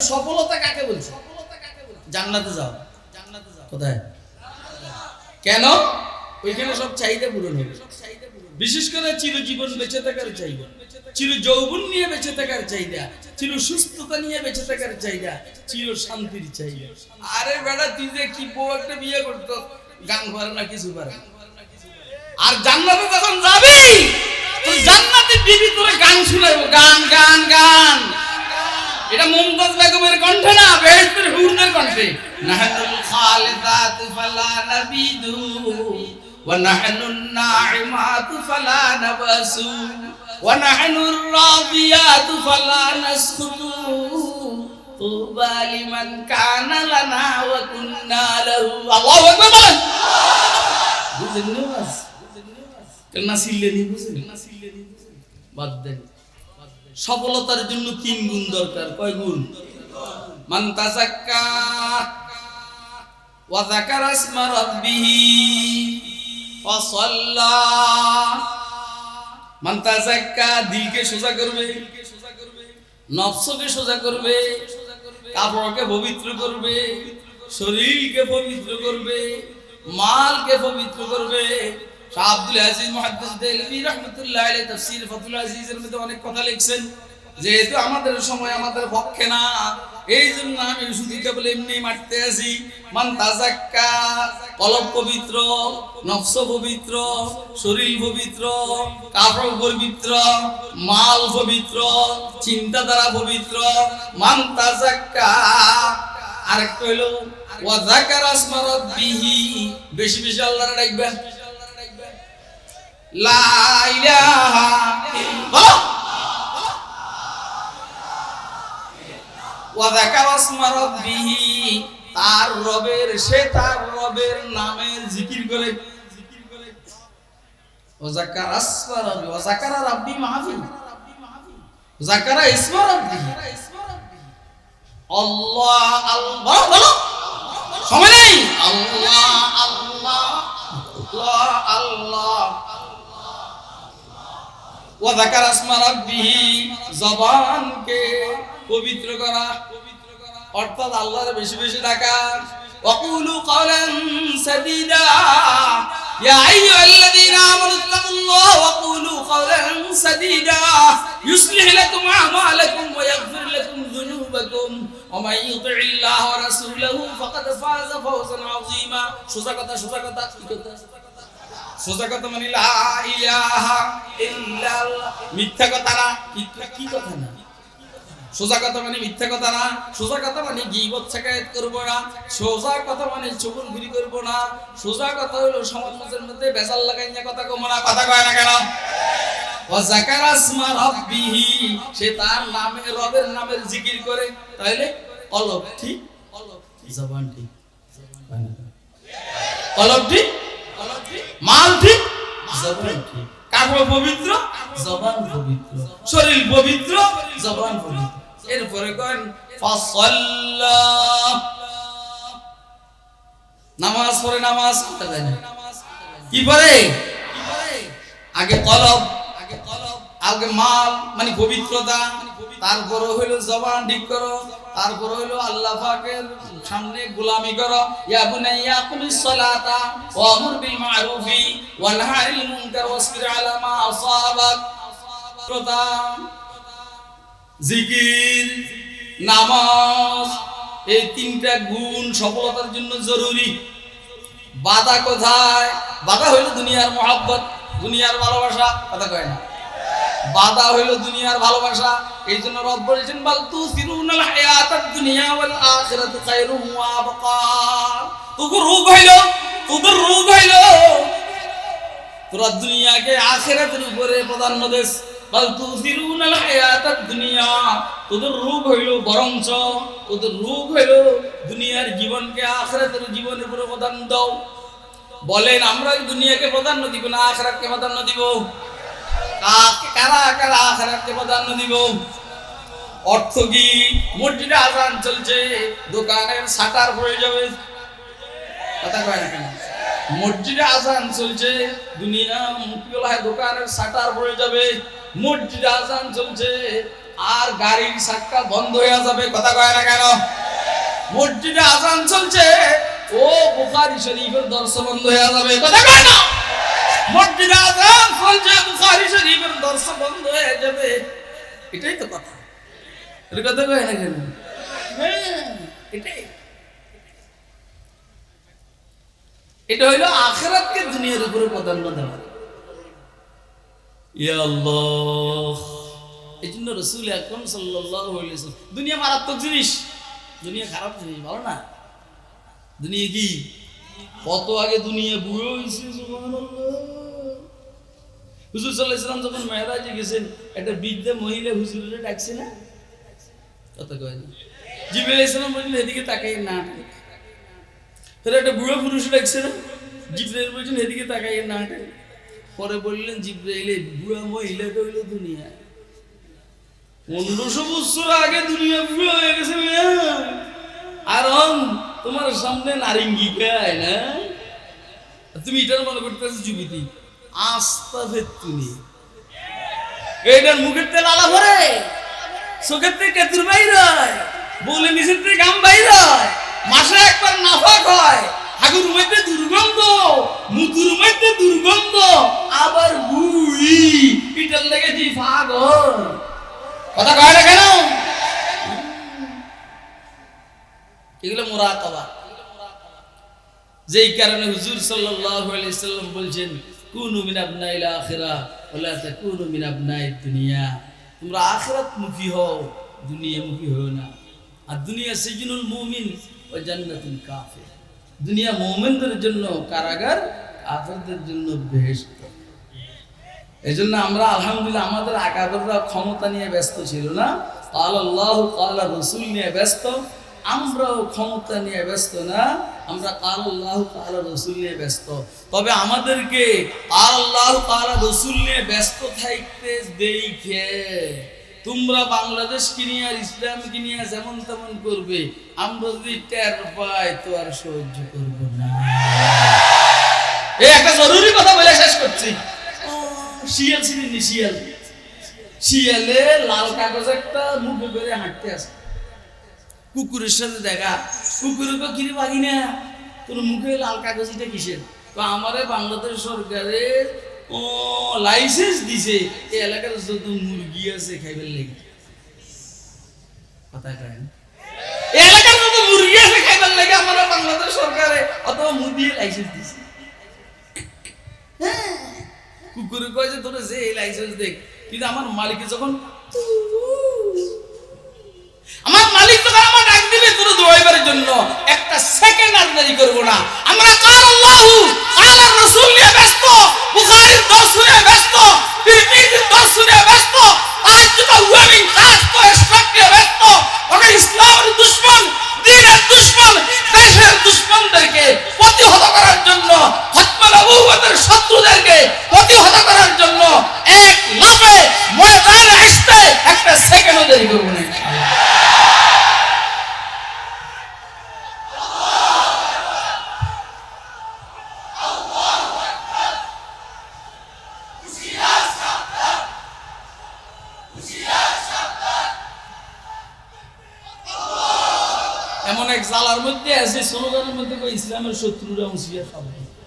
সফলতা কাকে বলছে? জান্নাতে যাও। জান্নাতে যাও কোথায়? কেন? ওইখানে সব চাহিদা পূরণ হবে। বিশেষ করে চিরজীবন বেঁচে থাকার চাহিদা। চির যৌবন নিয়ে বেঁচে থাকার চাহিদা। চির সুস্থতা নিয়ে বেঁচে থাকার চাহিদা। চির শান্তির চাহিদা। আরে বেটা, তুই যে কি বউ একটা বিয়ে করতো, গান পারে না কিছু পারে আর জান্নাতে যখন যাবি জান্নাতে বিবি তোরে গান শুনাইবো গান গান গান। এটা মুমতাজ বেগমের কণ্ঠে না বেহেশতের হুরদের কণ্ঠে। নাহনুল খালিদাত ফালা নাবিদু, ওয়া নাহনুন নাইমাত ফালা নাবাসু, ওয়া নাহনুর রাদিয়াত ফালা নাসকুতু তুবা লিমান কানা লানা ওয়া কুন্না লাহু। আল্লাহু আকবার, বলেন। বুঝেন না বাস কেন সিল্লে নি বুঝেন? বাদ দেন। সফলতার জন্য তিন গুণ দরকার। কয় গুণ? মান দিলকে সোজা করবে, নফসকে সোজা করবে পবিত্র করবে, শরীরকে পবিত্র করবে, মালকে পবিত্র করবে শাহ আব্দুল আজিজ মুহাদ্দিস দেলভি মধ্যে অনেক কথা লিখছেন। যেহেতু আমাদের সময় আমাদের পক্ষে না এই জন্য আমি শুধু কেবল এমনি মারতে আছি মান তাজাক্কা, কলব পবিত্র, নফস পবিত্র, শরীর পবিত্র, কাপড় পবিত্র, মাল পবিত্র, চিন্তাধারা পবিত্র। মান তাজাক্কা, আরেকটা হইল, ওয়া যাকারা ইসমা রাব্বিহি, বেশি বেশি আল্লাহর ডাকবেন। তার রবের, সে তার রবের নামের জিকির করে। আল্লাহ আল্লাহ সময় নেই। আল্লাহ আল্লাহ আল্লাহ। ওয়া যাকারা ইসমা রাব্বিহি জবানকে পবিত্র করা অর্থাৎ আল্লাহর বেশি বেশি ডাকা وقولوا قولا سديدا يا أيها الذين آمنوا اتقوا الله وقولوا قولا سديدا يصلح لكم أعمالكم ويغفر لكم ذنوبكم ومن يطع الله ورسوله فقد فاز فوزا عظيما সোজা কথা সোজা কথা কি কথা সোজা কথা মানে মিথ্যা কথা না কি- কথা না? সোজা কথা মানে মিথ্যা কথা না সোজা কথা মানে গিবত শেখায়ত করব না সোজা কথা মানে চুগুলগুলি করব না সোজা কথা হলো সমাজের মধ্যে বেজাল লাগাই না কথা কম না কথা কয় না কেন? সে তার নামে রবের নামের জিকির করে তাইলে কলব ঠিক জবান ঠিক। কলব ঠিক? মাল ঠিক জবান ঠিক। কাপড় পবিত্র জবান পবিত্র। শরীর পবিত্র জবান পবিত্র। এরপরে ফাসাল্লা। নামাজ পড়ে নামাজ পড়তে না। কি পড়ে? আগে কলব আগে কলব। আগে মাল মানে পবিত্রতা। তারপর হইল জবান ঠিক করো। তারপর হইল আল্লাহ পাকের সামনে গোলামি করো, ইয়া বুনাইয়া কুমিস সালাতা ওয়া আমর বিল মারুফি ওয়া নাহি আনিল মুনকার ওয়াসবির আলা মা আসাবাক। জিকির, নামাজ, এই তিনটা গুণ সফলতার জন্য জরুরি। বাধা কোথায়? বাধা হইল দুনিয়ার মহাব্বত, দুনিয়ার ভালোবাসা, কথা কয় না। বাধা হইল দুনিয়ার ভালোবাসা। এই জন্য রব বলেছেন, বাল তু সিরুনাল হায়াতাদ দুনিয়া ওয়াল আখিরাতু খায়রুম ওয়া আবকা। তোকে রূপ হইল তোদের রূপ হইল। তোরা দুনিয়াকে আখিরাতের উপরে প্রাধান্য দেশ বাল তু সিরুনাল হায়াতাদ দুনিয়া। তোদের রূপ হইল, বরঞ্চ তোদের রূপ হইল দুনিয়ার জীবনকে আখিরাতের জীবনের উপরে প্রাধান্য দাও। বলেন, আমরা দুনিয়াকে প্রাধান্য দিব না, আখিরাতকে প্রাধান্য দিব। কাকে, কারা কারা আখেরাতকে দিব? অর্থ কি? মসজিদে আজান চলছে, দোকানের শাটার পড়ে যাবে। কথা কয় না কেন? চলছে, দুনিয়া মুক্তিওয়ালা দোকানের শাটার পড়ে যাবে। মসজিদে আজান চলছে, আর গাড়ির চাক্কা বন্ধ হয়ে যাবে। কথা কয় না কেন? মসজিদে আজান চলছে, ও বুখারি শরীফের দর্শন বন্ধ হয়ে যাবে। কথা কয় না? মসজিদে আজান চলছে বুখারি শরীফের দর্শন বন্ধ হয়ে যাবে। এটাই তো কথা। এটা কথা কয় না কেন? এটাই। এটা হইল আখেরাতকে দুনিয়ার উপরে প্রাধান্য দেওয়া। এই জন্য রসুল আকরম সাল্লাল্লাহু দুনিয়া মারাত্মক জিনিস। দুনিয়া খারাপ জিনিস ভালো না? দুনিয়া কি? কত আগে দুনিয়া বুড়ো হয়েছে হুজুর সাল্লাল্লাহু আলাইহি ওয়াসাল্লাম যখন মেহরাজে গেছেন, একটা বৃদ্ধা মহিলা হুজুরে ডাকছে না? কত কয় বললেন, এদিকে তাকাই না তাহলে একটা বুড়ো পুরুষ ডাকছে না? জিব্রাইল বলছেন, এদিকে তাকাই না পরে বললেন জিব্রাইল বুড়া মহিলাটা হইল দুনিয়া। পনেরোশো বছর আগে দুনিয়া বুড়ো হয়ে গেছে আর তোমার সামনে নারিঙ্গি খায় না? তুমি এটার মনে করতেছো যুবতী আস্তা ফেতুনি এইটার মুখের তেল আলা ভরে, চোখের থেকে কেতুর বাইর হয় বলে নিচের থেকে গাম বাইর হয়, মাসে একবার নাফাক হয়, হাগুর মধ্যে দুর্গন্ধ মুতুর মধ্যে দুর্গন্ধ, আবার বুড়ি এটার লেগে দি ফাগ হয়। কথা কয় না কেন? এগুলো মোরাতাবা যেই কারণে হুজুর সাল্লাম বলছেন দুনিয়া। জন্য কারাগার জন্য এই জন্য আমরা আলহামদুলিল্লাহ আমাদের আকাবররা ক্ষমতা নিয়ে ব্যস্ত ছিল না। কাল কাল রসুল নিয়ে ব্যস্ত। আমরাও ক্ষমতা নিয়ে ব্যস্ত না, আমরা কাল আল্লাহ কাল রসুল নিয়ে ব্যস্ত। তবে আমাদেরকে আল্লাহ কাল রসুল নিয়ে ব্যস্ত থাকতে দেখে তোমরা বাংলাদেশ নিয়ে আর ইসলাম নিয়ে যেমন তেমন করবে, আমরা যদি টের পাই তো আর সহ্য করব না। একটা জরুরি কথা বলে শেষ করছি। শিয়াল শিয়াল? শিয়ালে লাল কাগজ একটা মুখে করে হাঁটতে আসে। কুকুরের সাথে দেখা। কুকুরে তো কিরে পাগি না? তোর মুখে লাল কাগজটা কিসের? তো আমারে বাংলাদেশ সরকারের, ও লাইসেন্স দিছে। এই এলাকার যত মুরগি আছে খাইবার লেগে। কথা কয় না? এই এলাকার যত মুরগি আছে লেগে বাংলাদেশ সরকারে অথবা মুদিয়ে লাইসেন্স দিছে। কুকুরে কয় যে তোরা যে লাইসেন্স দেখ। কিন্তু আমার মালিকে যখন আমার মালিক যখন আমার ডাক দিবে তোর দৌড়াইবার জন্য একটা সেকেন্ড আর দেরি করব না আমরা কাল আল্লাহু? কাল রাসূল নিয়ে ব্যস্ত? বুখারীর দর্শ এক জালার মধ্যে আছে স্লোগানের মধ্যে ইসলামের শত্রুরা হুঁশিয়ার সাবধান